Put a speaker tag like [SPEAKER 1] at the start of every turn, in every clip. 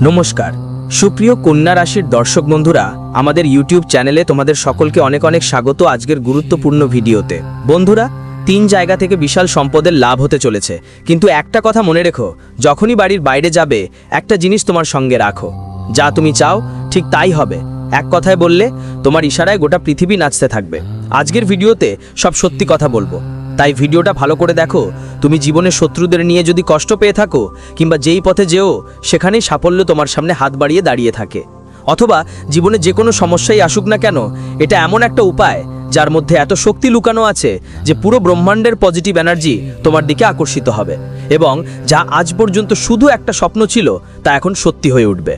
[SPEAKER 1] নমস্কার। সুপ্রিয় কন্যা রাশির দর্শক বন্ধুরা, আমাদের ইউটিউব চ্যানেলে তোমাদের সকলকে অনেক অনেক স্বাগত আজকের গুরুত্বপূর্ণ ভিডিওতে। বন্ধুরা, তিন জায়গা থেকে বিশাল সম্পদের লাভ হতে চলেছে। কিন্তু একটা কথা মনে রেখো, যখনই বাড়ির বাইরে যাবে, একটা জিনিস তোমার সঙ্গে রাখো। যা তুমি চাও, ঠিক তাই হবে। এক কথায় বললে, তোমার ইশারায় গোটা পৃথিবী নাচতে থাকবে। আজকের ভিডিওতে সব সত্যি কথা বলব। তাই ভিডিওটা ভালো করে দেখো। তুমি জীবনের শত্রুদের নিয়ে যদি কষ্ট পেয়ে থাকো, কিংবা যেই পথে যেও, সেখানেই সাফল্য তোমার সামনে হাত বাড়িয়ে দাঁড়িয়ে থাকে। অথবা জীবনে যে কোনো সমস্যাই আসুক না কেন, এটা এমন একটা উপায় যার মধ্যে এত শক্তি লুকানো আছে যে পুরো ব্রহ্মাণ্ডের পজিটিভ এনার্জি তোমার দিকে আকর্ষিত হবে। এবং যা আজ পর্যন্ত শুধু একটা স্বপ্ন ছিল, তা এখন সত্যি হয়ে উঠবে।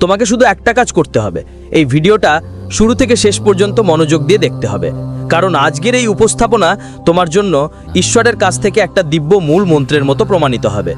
[SPEAKER 1] তোমাকে শুধু একটা কাজ করতে হবে। এই ভিডিওটা শুরু থেকে শেষ পর্যন্ত মনোযোগ দিয়ে দেখতে হবে। কারণ আজকের এই উপস্থাপনা তোমার জন্য ঈশ্বরের কাছ থেকে একটা দিব্য মূল মন্ত্রের মতো প্রমাণিত হবে।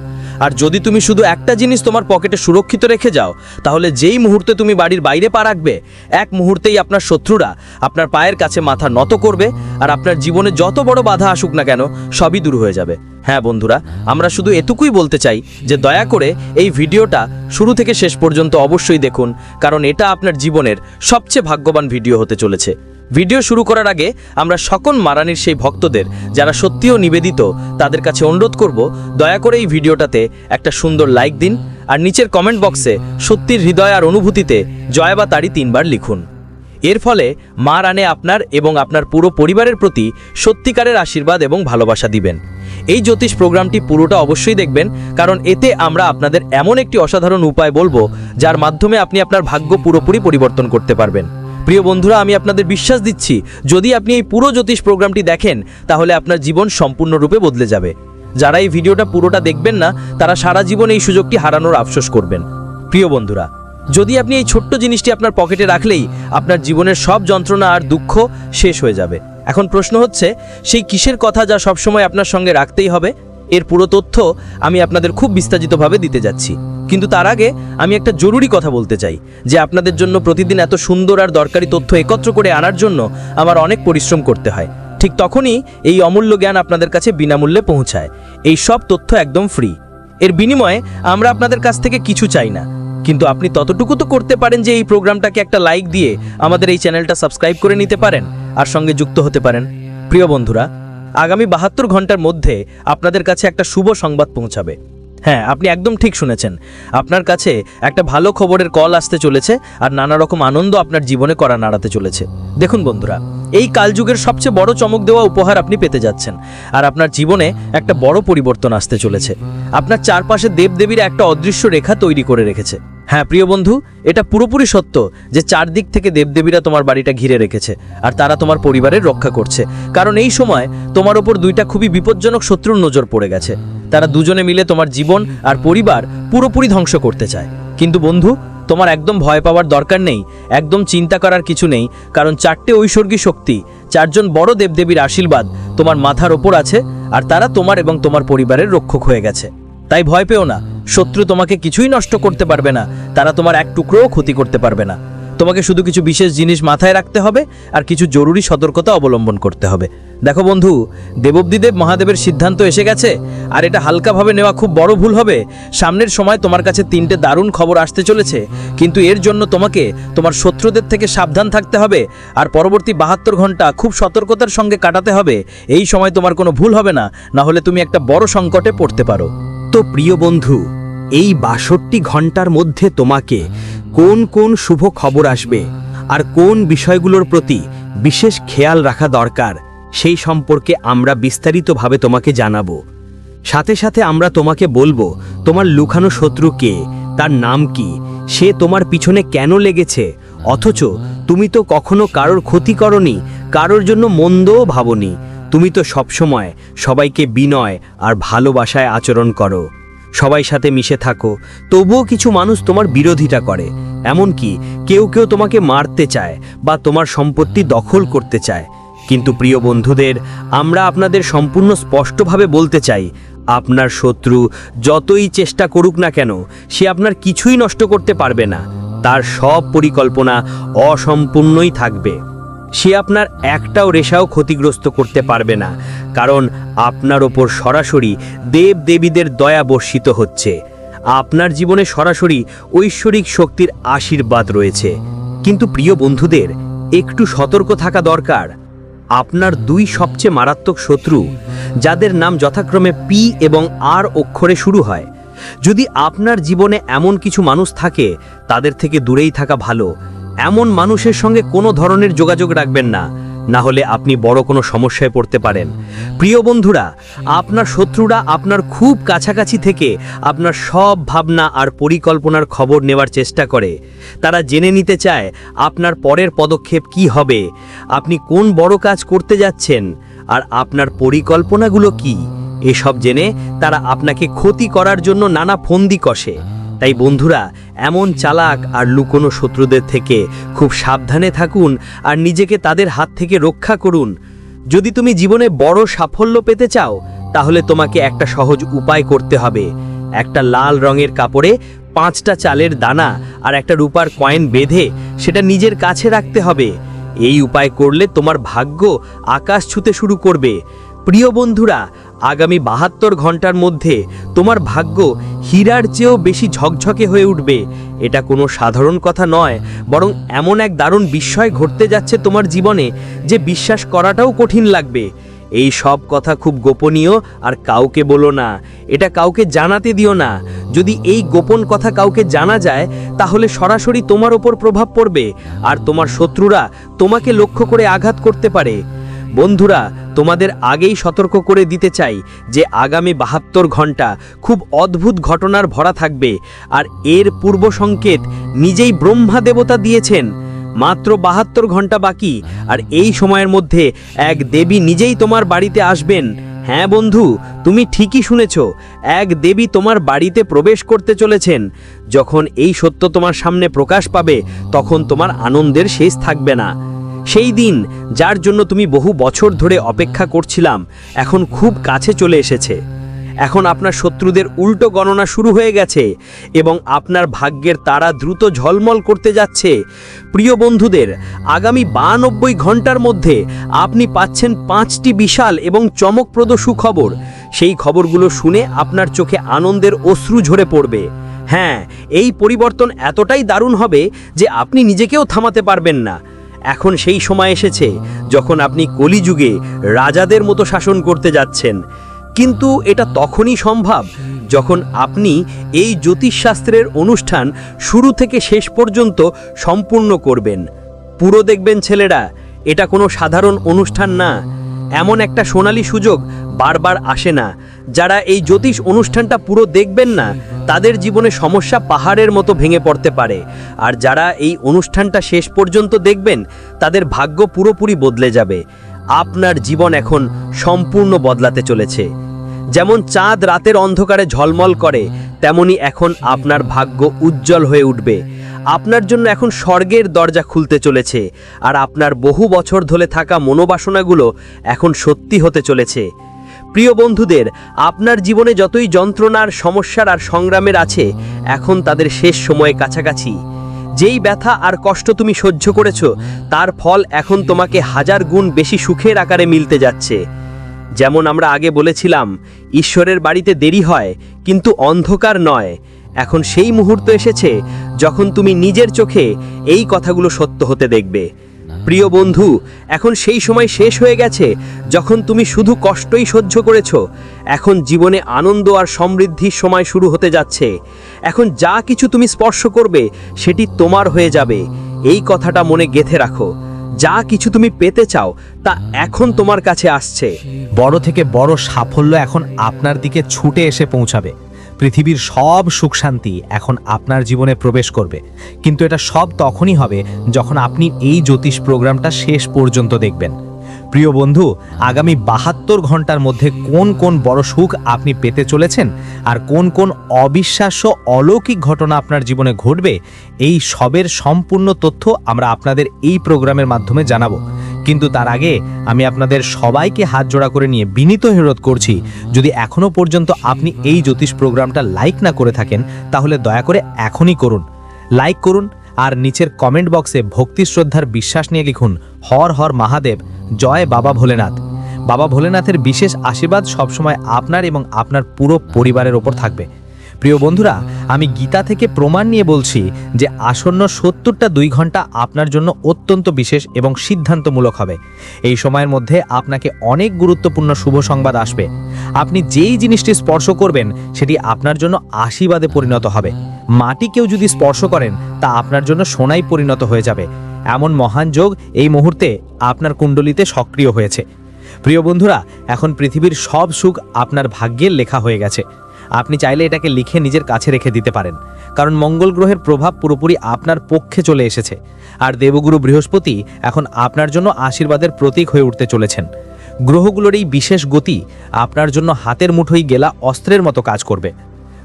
[SPEAKER 1] আর যদি তুমি শুধু একটা জিনিস তোমার পকেটে সুরক্ষিত রেখে যাও, তাহলে যেই মুহূর্তে তুমি বাড়ির বাইরে পা রাখবে, এক মুহূর্তেই আপনার শত্রুরা আপনার পায়ের কাছে মাথা নত করবে আর আপনার জীবনে যত বড় বাধা আসুক না কেন, সবই দূর হয়ে যাবে। হ্যাঁ বন্ধুরা, আমরা শুধু এটুকুই বলতে চাই যে দয়া করে এই ভিডিওটা শুরু থেকে শেষ পর্যন্ত অবশ্যই দেখুন, কারণ এটা আপনার জীবনের সবচেয়ে ভাগ্যবান ভিডিও হতে চলেছে। ভিডিও শুরু করার আগে আমরা সকল মারানির সেই ভক্তদের, যারা সত্যিও নিবেদিত, তাদের কাছে অনুরোধ করব, দয়া করে এই ভিডিওটাতে একটা সুন্দর লাইক দিন, আর নিচের কমেন্ট বক্সে সত্যির হৃদয় আর অনুভূতিতে জয় বা তারি তিনবার লিখুন। এর ফলে মা রানে আপনার এবং আপনার পুরো পরিবারের প্রতি সত্যিকারের আশীর্বাদ এবং ভালোবাসা দিবেন। এই জ্যোতিষ প্রোগ্রামটি পুরোটা অবশ্যই দেখবেন, কারণ এতে আমরা আপনাদের এমন একটি অসাধারণ উপায় বলব, যার মাধ্যমে আপনি আপনার ভাগ্য পুরোপুরি পরিবর্তন করতে পারবেন। প্রিয় বন্ধুরা, আমি আপনাদের বিশ্বাস দিচ্ছি, যদি আপনি এই পুরো জ্যোতিষ প্রোগ্রামটি দেখেন, তাহলে আপনার জীবন সম্পূর্ণরূপে বদলে যাবে। যারা এই ভিডিওটা পুরোটা দেখবেন না, তারা সারা জীবন এই সুযোগটি হারানোর আফসোস করবেন। প্রিয় বন্ধুরা, যদি আপনি এই ছোট্ট জিনিসটি আপনার পকেটে রাখলেই, আপনার জীবনের সব যন্ত্রণা আর দুঃখ শেষ হয়ে যাবে। এখন প্রশ্ন হচ্ছে, সেই কিসের কথা যা সবসময় আপনার সঙ্গে রাখতেই হবে? এর পুরো তথ্য আমি আপনাদের খুব বিস্তারিতভাবে দিতে যাচ্ছি। কিন্তু তার আগে আমি একটা জরুরি কথা বলতে চাই, যে আপনাদের জন্য প্রতিদিন এত সুন্দর আর দরকারি তথ্য একত্র করে আনার জন্য আমার অনেক পরিশ্রম করতে হয়। ঠিক তখনই এই অমূল্য জ্ঞান আপনাদের কাছে বিনামূল্যে পৌঁছায়। এই সব তথ্য একদম ফ্রি এর বিনিময়ে আমরা আপনাদের কাছ থেকে কিছু চাই না। কিন্তু আপনি ততটুকু তো করতে পারেন যে এই প্রোগ্রামটাকে একটা লাইক দিয়ে আমাদের এই চ্যানেলটা সাবস্ক্রাইব করে নিতে পারেন। আর সঙ্গে যুক্ত হতে পারেন। প্রিয় বন্ধুরা, আগামী বাহাত্তর ঘণ্টার মধ্যে আপনাদের কাছে একটা শুভ সংবাদ পৌঁছাবে। হ্যাঁ আপনি একদম ঠিক শুনেছেন। আপনার কাছে একটা ভালো খবরের কল আসতে চলেছে আর নানা রকম আনন্দ আপনার জীবনে করা নাড়াতে চলেছে। দেখুন বন্ধুরা, এই কালযুগের সবচেয়ে বড় চমক দেওয়া উপহার আপনি পেতে যাচ্ছেন আর আপনার জীবনে একটা বড় পরিবর্তন আসতে চলেছে। আপনার চারপাশে দেবদেবীরা একটা অদৃশ্য রেখা তৈরি করে রেখেছে। হ্যাঁ প্রিয় বন্ধু, এটা পুরোপুরি সত্য যে চারদিক থেকে দেবদেবীরা তোমার বাড়িটা ঘিরে রেখেছে আর তারা তোমার পরিবারের রক্ষা করছে। কারণ এই সময় তোমার ওপর দুইটা খুবই বিপজ্জনক শত্রুর নজর পড়ে গেছে। তারা দুজনে মিলে তোমার জীবন আর পরিবার পুরোপুরি ধ্বংস করতে চায়। কিন্তু বন্ধু, তোমার একদম ভয় পাওয়ার দরকার নেই, একদম চিন্তা করার কিছু নেই, কারণ চারটে ঐশ্বর্গী শক্তি, চারজন বড় দেবদেবীর আশীর্বাদ তোমার মাথার ওপর আছে আর তারা তোমার এবং তোমার পরিবারের রক্ষক হয়ে গেছে। তাই ভয় পেও না, শত্রু তোমাকে কিছুই নষ্ট করতে পারবে না, তারা তোমার এক টুকরোও ক্ষতি করতে পারবে না। তোমাকে শুধু কিছু বিশেষ জিনিস মাথায় রাখতে হবে আর কিছু জরুরি সতর্কতা অবলম্বন করতে হবে। দেখো বন্ধু দেবব্দিদেব মহাদেবের সিদ্ধান্ত এসে গেছে, আর এটা হালকাভাবে নেওয়া খুব বড় ভুল হবে। সামনের সময় তোমার কাছে তিনটে দারুণ খবর আসতে চলেছে, কিন্তু এর জন্য তোমাকে, তোমার শত্রুদের থেকে সাবধান থাকতে হবে, আর পরবর্তী বাহাত্তর ঘণ্টা খুব সতর্কতার সঙ্গে কাটাতে হবে। এই সময় তোমার কোনো ভুল হবে না না হলে তুমি একটা বড় সংকটে পড়তে পারো।
[SPEAKER 2] তো প্রিয় বন্ধু এই বাষট্টি ঘণ্টার মধ্যে তোমাকে কোন কোন শুভ খবর আসবে আর কোন বিষয়গুলোর প্রতি বিশেষ খেয়াল রাখা দরকার সেই সম্পর্কে আমরা বিস্তারিতভাবে তোমাকে জানাব। সাথে সাথে আমরা তোমাকে বলব, তোমার লুকানো শত্রু কে? তার নাম কি? সে তোমার পিছনে কেন লেগেছে? অথচ তুমি তো কখনো কারোর ক্ষতি করনি, কারোর জন্য মন্দও ভাবনি। তুমি তো সবসময় সবাইকে বিনয় আর ভালোবাসায় আচরণ করো। সবাই সাথে মিশে থাকো। তবুও কিছু মানুষ তোমার বিরোধিতা করে। এমনকি কেউ কেউ তোমাকে মারতে চায় বা তোমার সম্পত্তি দখল করতে চায়। কিন্তু প্রিয় বন্ধুদের, আমরা আপনাদের সম্পূর্ণ স্পষ্টভাবে বলতে চাই, আপনার শত্রু যতই চেষ্টা করুক না কেন, সে আপনার কিছুই নষ্ট করতে পারবে না। তার সব পরিকল্পনা অসম্পূর্ণই থাকবে। সে আপনার একটাও রেশাও ক্ষতিগ্রস্ত করতে পারবে না, কারণ আপনার ওপর সরাসরি দেব দেবীদের দয়া বর্ষিত হচ্ছে। আপনার জীবনে সরাসরি ঐশ্বরিক শক্তির আশীর্বাদ রয়েছে। কিন্তু প্রিয় বন্ধুদের, একটু সতর্ক থাকা দরকার। আপনার দুই সবচেয়ে মারাত্মক শত্রু, যাদের নাম যথাক্রমে পি এবং আর অক্ষরে শুরু হয়। যদি আপনার জীবনে এমন কিছু মানুষ থাকে, তাদের থেকে দূরেই থাকা ভালো। এমন মানুষের সঙ্গে কোনো ধরনের যোগাযোগ রাখবেন না। না হলে আপনি বড় কোনো সমস্যায় পড়তে পারেন। প্রিয় বন্ধুরা, আপনার শত্রুরা আপনার খুব কাছাকাছি থেকে আপনার সব ভাবনা আর পরিকল্পনার খবর নেওয়ার চেষ্টা করে। তারা জেনে নিতে চায় আপনার পরের পদক্ষেপ কি হবে, আপনি কোন বড় কাজ করতে যাচ্ছেন, আর আপনার পরিকল্পনাগুলো কি। এসব জেনে তারা আপনাকে ক্ষতি করার জন্য নানা ফন্দি কষে। তাই বন্ধুরা এমন চালাক আর লুকোনো শত্রুদের থেকে খুব সাবধানে থাকুন আর নিজেকে তাদের হাত থেকে রক্ষা করুন। যদি তুমি জীবনে বড় সাফল্য পেতে চাও, তাহলে তোমাকে একটা সহজ উপায় করতে হবে। একটা লাল রঙের কাপড়ে পাঁচটা চালের দানা আর একটা রূপার কয়েন বেঁধে সেটা নিজের কাছে রাখতে হবে। এই উপায় করলে তোমার ভাগ্য আকাশ ছুতে শুরু করবে। প্রিয় বন্ধুরা আগামী বাহাত্তর ঘণ্টার মধ্যে তোমার ভাগ্য হীরার চেয়েও বেশি ঝকঝকে হয়ে উঠবে। এটা কোনো সাধারণ কথা নয়, বরং এমন এক দারুণ বিস্ময় ঘটতে যাচ্ছে তোমার জীবনে যে বিশ্বাস করাটাও কঠিন লাগবে। এই সব কথা খুব গোপনীয় আর কাউকে বলো না। এটা কাউকে জানাতে দিও না। যদি এই গোপন কথা কাউকে জানা যায়, তাহলে সরাসরি তোমার ওপর প্রভাব পড়বে, আর তোমার শত্রুরা তোমাকে লক্ষ্য করে আঘাত করতে পারে। বন্ধুরা তোমাদের আগেই সতর্ক করে দিতে চাই যে আগামী বাহাত্তর ঘণ্টা খুব অদ্ভুত ঘটনার ভরা থাকবে। আর এর পূর্ব সংকেত নিজেই ব্রহ্মা দেবতা দিয়েছেন। মাত্র বাহাত্তর ঘণ্টা বাকি, আর এই সময়ের মধ্যে এক দেবী নিজেই তোমার বাড়িতে আসবেন। হ্যাঁ বন্ধু, তুমি ঠিকই শুনেছ, এক দেবী তোমার বাড়িতে প্রবেশ করতে চলেছেন। যখন এই সত্য তোমার সামনে প্রকাশ পাবে, তখন তোমার আনন্দের শেষ থাকবে না। সেই দিন যার জন্য তুমি বহু বছর ধরে অপেক্ষা করছিলাম, এখন খুব কাছে চলে এসেছে। এখন আপনার শত্রুদের উল্টো গণনা শুরু হয়ে গেছে এবং আপনার ভাগ্যের তারা দ্রুত ঝলমল করতে যাচ্ছে। প্রিয় বন্ধুদের, আগামী বানব্বই ঘণ্টার মধ্যে আপনি পাচ্ছেন পাঁচটি বিশাল এবং চমকপ্রদ সুখবর। সেই খবরগুলো শুনে আপনার চোখে আনন্দের অশ্রু ঝরে পড়বে। হ্যাঁ এই পরিবর্তন এতটাই দারুণ হবে যে আপনি নিজেকেও থামাতে পারবেন না। এখন সেই সময় এসেছে যখন আপনি কলিযুগে রাজাদের মতো শাসন করতে যাচ্ছেন। কিন্তু এটা তখনই সম্ভব যখন আপনি এই জ্যোতিষশাস্ত্রের অনুষ্ঠান শুরু থেকে শেষ পর্যন্ত সম্পূর্ণ করবেন। পুরো দেখবেন ছেলেরা, এটা কোনো সাধারণ অনুষ্ঠান না। এমন একটা সোনালি সুযোগ বারবার আসে না। যারা এই জ্যোতিষ অনুষ্ঠানটা পুরো দেখবেন না, তাদের জীবনে সমস্যা পাহাড়ের মতো ভেঙে পড়তে পারে। আর যারা এই অনুষ্ঠানটা শেষ পর্যন্ত দেখবেন, তাদের ভাগ্য পুরোপুরি বদলে যাবে। আপনার জীবন এখন সম্পূর্ণ বদলাতে চলেছে। যেমন চাঁদ রাতের অন্ধকারে ঝলমল করে, তেমনি এখন আপনার ভাগ্য উজ্জ্বল হয়ে উঠবে। আপনার জন্য এখন স্বর্গের দরজা খুলতে চলেছে, আর আপনার বহু বছর ধরে থাকা মনোবাসনাগুলো এখন সত্যি হতে চলেছে। প্রিয় বন্ধুদের, আপনার জীবনে যতই যন্ত্রণার, সমস্যার আর সংগ্রামের আছে, এখন তাদের শেষ সময়ে কাছাকাছি। যেই ব্যথা আর কষ্ট তুমি সহ্য করেছ, তার ফল এখন তোমাকে হাজার গুণ বেশি সুখের আকারে মিলতে যাচ্ছে। যেমন আমরা আগে বলেছিলাম, ঈশ্বরের বাড়িতে দেরি হয়, কিন্তু অন্ধকার নয়। এখন সেই মুহূর্ত এসেছে যখন তুমি নিজের চোখে এই কথাগুলো সত্য হতে দেখবে। প্রিয় বন্ধু, এখন সেই সময় শেষ হয়ে গেছে যখন তুমি শুধু কষ্টই সহ্য করেছ। এখন জীবনে আনন্দ আর সমৃদ্ধির সময় শুরু হতে যাচ্ছে। এখন যা কিছু তুমি স্পর্শ করবে, সেটি তোমার হয়ে যাবে। এই কথাটা মনে গেথে রাখো। যা কিছু তুমি পেতে চাও, তা এখন তোমার কাছে আসছে।
[SPEAKER 3] বড় থেকে বড় সাফল্য এখন আপনার দিকে ছুটে এসে পৌঁছাবে। পৃথিবীর সব সুখ শান্তি এখন আপনার জীবনে প্রবেশ করবে। কিন্তু এটা সব তখনই হবে যখন আপনি এই জ্যোতিষ প্রোগ্রামটা শেষ পর্যন্ত দেখবেন। প্রিয় বন্ধু, আগামী বাহাত্তর ঘণ্টার মধ্যে কোন কোন বড় সুখ আপনি পেতে চলেছেন আর কোন কোন অবিশ্বাস্য অলৌকিক ঘটনা আপনার জীবনে ঘটবে, এই সবের সম্পূর্ণ তথ্য আমরা আপনাদের এই প্রোগ্রামের মাধ্যমে জানাব। কিন্তু তার আগে আমি আপনাদের সবাইকে হাত জোড়া করে নিয়ে বিনীত হেরত করছি, যদি এখনও পর্যন্ত আপনি এই জ্যোতিষ প্রোগ্রামটা লাইক না করে থাকেন, তাহলে দয়া করে এখনই করুন। লাইক করুন আর নিচের কমেন্ট বক্সে ভক্তি শ্রদ্ধার বিশ্বাস নিয়ে লিখুন, হর হর মহাদেব, জয় বাবা ভোলেনাথ। বাবা ভোলেনাথের বিশেষ আশীর্বাদ সবসময় আপনার এবং আপনার পুরো পরিবারের ওপর থাকবে। প্রিয় বন্ধুরা, আমি গীতা থেকে প্রমাণ নিয়ে বলছি যে আসন্ন সত্তরটা দুই ঘণ্টা আপনার জন্য অত্যন্ত বিশেষ এবং সিদ্ধান্তমূলক হবে। এই সময়ের মধ্যে আপনাকে অনেক গুরুত্বপূর্ণ শুভ সংবাদ আসবে। আপনি যেই জিনিসটি স্পর্শ করবেন, সেটি আপনার জন্য আশীর্বাদে পরিণত হবে। মাটি কেউ যদি স্পর্শ করেন, তা আপনার জন্য সোনাই পরিণত হয়ে যাবে। এমন মহান যোগ এই মুহূর্তে আপনার কুণ্ডলিতে সক্রিয় হয়েছে। প্রিয় বন্ধুরা, এখন পৃথিবীর সব সুখ আপনার ভাগ্যের লেখা হয়ে গেছে। আপনি চাইলে এটাকে লিখে নিজের কাছে রেখে দিতে পারেন। কারণ মঙ্গল গ্রহের প্রভাব পুরোপুরি আপনার পক্ষে চলে এসেছে। আর দেবগুরু বৃহস্পতি এখন আপনার জন্য আশীর্বাদের প্রতীক হয়ে উঠতে চলেছেন। গ্রহগুলোর এই বিশেষ গতি আপনার জন্য হাতের মুঠোই গেলা অস্ত্রের মতো কাজ করবে।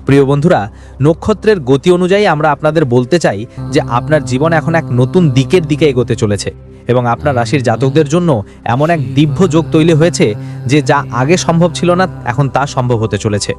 [SPEAKER 3] প্রিয় বন্ধুরা, নক্ষত্রের গতি অনুযায়ী আমরা আপনাদের বলতে চাই যে আপনার জীবন এখন এক নতুন দিকের দিকে এগোতে চলেছে এবং আপনার রাশির জাতকদের জন্য এমন এক দিব্য যোগ তৈরি হয়েছে যে যা আগে সম্ভব ছিল না, এখন তা সম্ভব হতে চলেছে।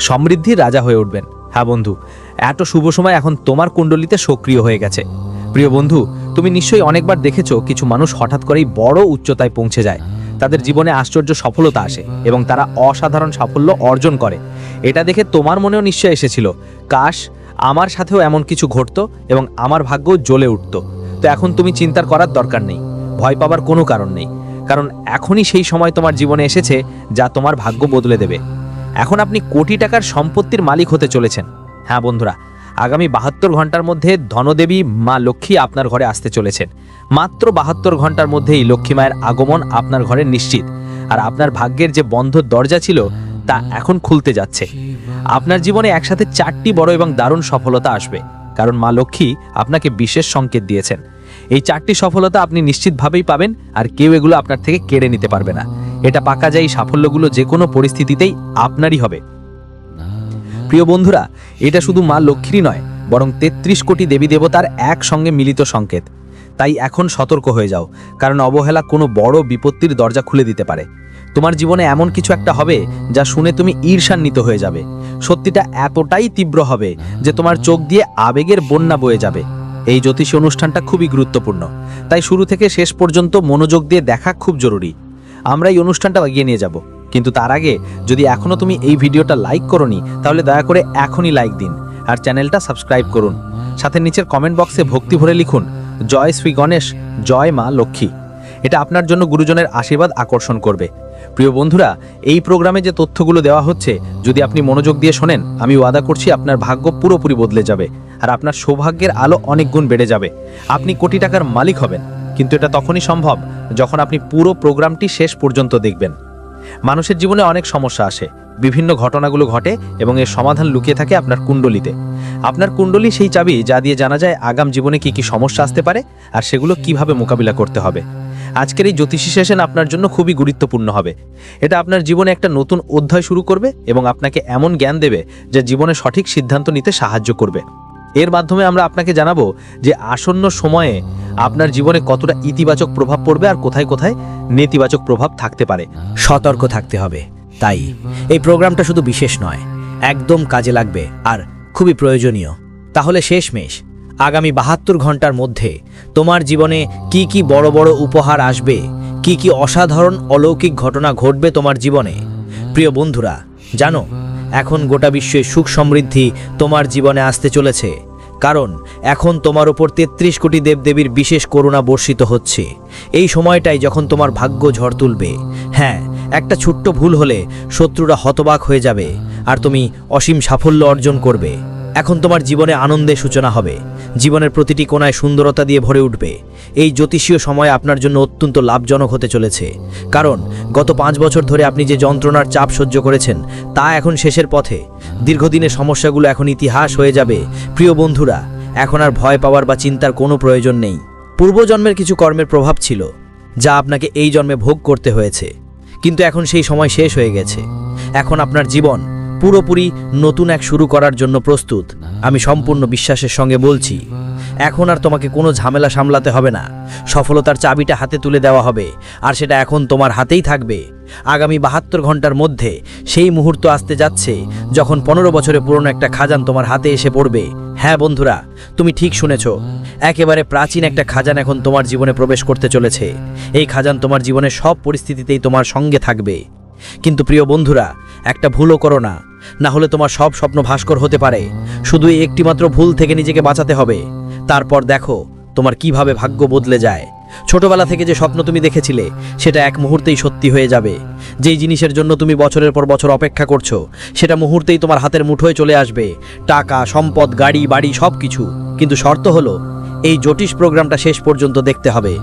[SPEAKER 3] সমৃদ্ধির রাজা হয়ে উঠবেন। হ্যাঁ বন্ধু, এত শুভ সময় এখন তোমার কুণ্ডলিতে সক্রিয় হয়ে গেছে। প্রিয় বন্ধু, তুমি নিশ্চয়ই অনেকবার দেখেছ কিছু মানুষ হঠাৎ করেই বড় উচ্চতায় পৌঁছে যায়। তাদের জীবনে আশ্চর্য সফলতা আসে এবং তারা অসাধারণ সাফল্য অর্জন করে। এটা দেখে তোমার মনেও নিশ্চয় এসেছিল, কাশ, আমার সাথেও এমন কিছু ঘটত এবং আমার ভাগ্যও জ্বলে উঠতো। তো এখন তুমি চিন্তার করার দরকার নেই, ভয় পাবার কোনো কারণ নেই। কারণ এখনই সেই সময় তোমার জীবনে এসেছে যা তোমার ভাগ্য বদলে দেবে। এখন আপনি কোটি টাকার সম্পত্তির মালিক হতে চলেছেন। হ্যাঁ বন্ধুরা, আগামী বাহাত্তর ঘণ্টার মধ্যে ধনদেবী মা লক্ষ্মী আপনার ঘরে আসতে চলেছেন। মাত্র বাহাত্তর ঘণ্টার মধ্যেই লক্ষ্মী মায়ের আগমন আপনার ঘরে নিশ্চিত। আর আপনার ভাগ্যের যে বন্ধ দরজা ছিল, তা এখন খুলতে যাচ্ছে। আপনার জীবনে একসাথে চারটি বড় এবং দারুণ সফলতা আসবে। কারণ মা লক্ষ্মী আপনাকে বিশেষ সংকেত দিয়েছেন। এই চারটি সফলতা আপনি নিশ্চিতভাবেই পাবেন আর কেউ এগুলো আপনার থেকে কেড়ে নিতে পারবে না। এটা পাকা যায় সাফল্যগুলো যে কোনো পরিস্থিতিতেই আপনারই হবে। প্রিয় বন্ধুরা, এটা শুধু মা লক্ষ্মীরই নয়, বরং তেত্রিশ কোটি দেবী দেবতার একসঙ্গে মিলিত সংকেত। তাই এখন সতর্ক হয়ে যাও, কারণ অবহেলা কোনো বড় বিপত্তির দরজা খুলে দিতে পারে। তোমার জীবনে এমন কিছু একটা হবে যা শুনে তুমি ঈর্ষান্বিত হয়ে যাবে। সত্যিটা এতটাই তীব্র হবে যে তোমার চোখ দিয়ে আবেগের বন্যা বয়ে যাবে। এই জ্যোতিষী অনুষ্ঠানটা খুবই গুরুত্বপূর্ণ। তাই শুরু থেকে শেষ পর্যন্ত মনোযোগ দিয়ে দেখা খুব জরুরি। আমরা এই অনুষ্ঠানটা এগিয়ে নিয়ে যাব। কিন্তু তার আগে, যদি এখনও তুমি এই ভিডিওটা লাইক করনি, তাহলে দয়া করে এখনই লাইক দিন আর চ্যানেলটা সাবস্ক্রাইব করুন। সাথে নিচের কমেন্ট বক্সে ভক্তি ভরে লিখুন, জয় শ্রী গণেশ, জয় মা লক্ষ্মী। এটা আপনার জন্য গুরুজনের আশীর্বাদ আকর্ষণ করবে। প্রিয় বন্ধুরা, এই প্রোগ্রামে যে তথ্যগুলো দেওয়া হচ্ছে, যদি আপনি মনোযোগ দিয়ে শোনেন, আমি ওয়াদা করছি আপনার ভাগ্য পুরোপুরি বদলে যাবে আর আপনার সৌভাগ্যের আলো অনেক গুণ বেড়ে যাবে। আপনি কোটি টাকার মালিক হবেন, কিন্তু এটা তখনই সম্ভব যখন আপনি পুরো প্রোগ্রামটি শেষ পর্যন্ত দেখবেন। মানুষের জীবনে অনেক সমস্যা আসে, বিভিন্ন ঘটনাগুলো ঘটে এবং এর সমাধান লুকিয়ে থাকে আপনার কুণ্ডলিতে। আপনার কুণ্ডলী সেই চাবি যা দিয়ে জানা যায় আগাম জীবনে কি কি সমস্যা আসতে পারে আর সেগুলো কীভাবে মোকাবিলা করতে হবে। আজকের এই জ্যোতিষী সেশন আপনার জন্য খুবই গুরুত্বপূর্ণ হবে। এটা আপনার জীবনে একটা নতুন অধ্যায় শুরু করবে এবং আপনাকে এমন জ্ঞান দেবে যা জীবনে সঠিক সিদ্ধান্ত নিতে সাহায্য করবে। এর মাধ্যমে আমরা আপনাকে জানাব যে আসন্ন সময়ে আপনার জীবনে কতটা ইতিবাচক প্রভাব পড়বে আর কোথায় কোথায় নেতিবাচক প্রভাব থাকতে পারে।
[SPEAKER 2] সতর্ক থাকতে হবে। তাই এই প্রোগ্রামটা শুধু বিশেষ নয়, একদম কাজে লাগবে আর খুবই প্রয়োজনীয়। তাহলে শেষ শেষমেশ আগামী বাহাত্তর ঘণ্টার মধ্যে তোমার জীবনে কি কি বড় বড় উপহার আসবে, কি কি অসাধারণ অলৌকিক ঘটনা ঘটবে তোমার জীবনে? প্রিয় বন্ধুরা, জানো, এখন গোটা বিশ্বে সুখ সমৃদ্ধি তোমার জীবনে আসতে চলেছে, কারণ এখন তোমার ওপর তেত্রিশ কোটি দেবদেবীর বিশেষ করুণা বর্ষিত হচ্ছে। এই সময়টাই যখন তোমার ভাগ্য ঝড় তুলবে। হ্যাঁ একটা ছোট্ট ভুল হলে শত্রুরা হতবাক হয়ে যাবে, আর তুমি অসীম সাফল্য অর্জন করবে। এখন তোমার জীবনে আনন্দের সূচনা হবে। জীবনের প্রতিটি কোণায় সুন্দরতা দিয়ে ভরে উঠবে। এই জ্যোতিষীয় সময় আপনার জন্য অত্যন্ত লাভজনক হতে চলেছে। কারণ, গত পাঁচ বছর ধরে আপনি যে যন্ত্রণার চাপ সহ্য করেছেন, তা এখন শেষের পথে। দীর্ঘদিনের সমস্যাগুলো এখন ইতিহাস হয়ে যাবে। প্রিয় বন্ধুরা, এখন আর ভয় পাওয়ার বা চিন্তার কোনো প্রয়োজন নেই। পূর্বজন্মের কিছু কর্মের প্রভাব ছিল, যা আপনাকে এই জন্মে ভোগ করতে হয়েছে। কিন্তু এখন সেই সময় শেষ হয়ে গেছে। এখন আপনার জীবন পুরোপুরি নতুন এক শুরু করার জন্য প্রস্তুত। আমি সম্পূর্ণ বিশ্বাসের সঙ্গে বলছি, এখন আর তোমাকে কোনো ঝামেলা সামলাতে হবে না। সফলতার চাবিটা হাতে তুলে দেওয়া হবে, আর সেটা এখন তোমার হাতেই থাকবে। আগামী বাহাত্তর ঘণ্টার মধ্যে সেই মুহূর্ত আসতে যাচ্ছে যখন পনেরো বছরে পুরনো একটা খাজান তোমার হাতে এসে পড়বে। হ্যাঁ বন্ধুরা, তুমি ঠিক শুনেছ, একেবারে প্রাচীন একটা খাজান এখন তোমার জীবনে প্রবেশ করতে চলেছে। এই খাজান তোমার জীবনের সব পরিস্থিতিতেই তোমার সঙ্গে থাকবে। কিন্তু প্রিয় বন্ধুরা, একটা ভুলও করো না। না হলে তোমার সব স্বপ্ন ভাস্কর হতে পারে। শুধু এই একটিমাত্র ভুল থেকে নিজেকে বাঁচাতে হবে। তারপর দেখো, তোমার কীভাবে ভাগ্য বদলে যায়। ছোটবেলা থেকে যে স্বপ্ন তুমি দেখেছিলে, সেটা এক মুহূর্তেই সত্যি হয়ে যাবে। যেই জিনিসের জন্য তুমি বছরের পর বছর অপেক্ষা করছ, সেটা মুহূর্তেই তোমার হাতের মুঠোয় চলে আসবে। টাকা, সম্পদ, গাড়ি, বাড়ি সব কিছু কিন্তু শর্ত হলো, এই জ্যোতিষ প্রোগ্রামটা শেষ পর্যন্ত দেখতে হবে।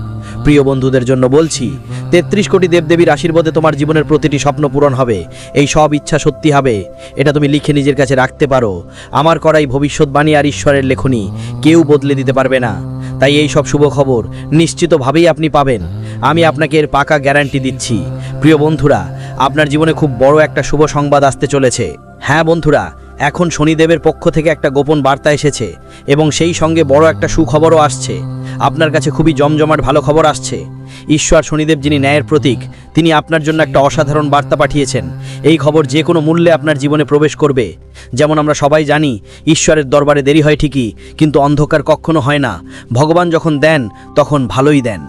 [SPEAKER 2] প্রিয় বন্ধুদের জন্য বলছি, তেত্রিশ কোটি দেবদেবীর আশীর্বাদে তোমার জীবনের প্রতিটি স্বপ্ন পূরণ হবে। এই সব ইচ্ছা সত্যি হবে। এটা তুমি লিখে নিজের কাছে রাখতে পারো। আমার করাই ভবিষ্যৎবাণী আর ঈশ্বরের লেখনী। কেউ বদলে দিতে পারবে না। তাই এই সব শুভ খবর নিশ্চিতভাবেই আপনি পাবেন। আমি আপনাকে এর পাকা গ্যারান্টি দিচ্ছি। প্রিয় বন্ধুরা, আপনার জীবনে খুব বড় একটা শুভ সংবাদ আসতে চলেছে। হ্যাঁ বন্ধুরা এখন শনিদেবের পক্ষ থেকে একটা গোপন বার্তা এসেছে এবং সেই সঙ্গে বড় একটা সুখবরও আসছে। আপনার কাছে খুবই জমজমাট ভালো খবর আসছে। ঈশ্বর শনিদেব যিনি ন্যায়ের প্রতীক, তিনি আপনার জন্য একটা অসাধারণ বার্তা পাঠিয়েছেন। এই খবর যে কোনো মূল্যে আপনার জীবনে প্রবেশ করবে। যেমন আমরা সবাই জানি, ঈশ্বরের দরবারে দেরি হয় ঠিকই, কিন্তু অন্ধকার কখনো হয় না। ভগবান যখন দেন, তখন ভালোই দেন।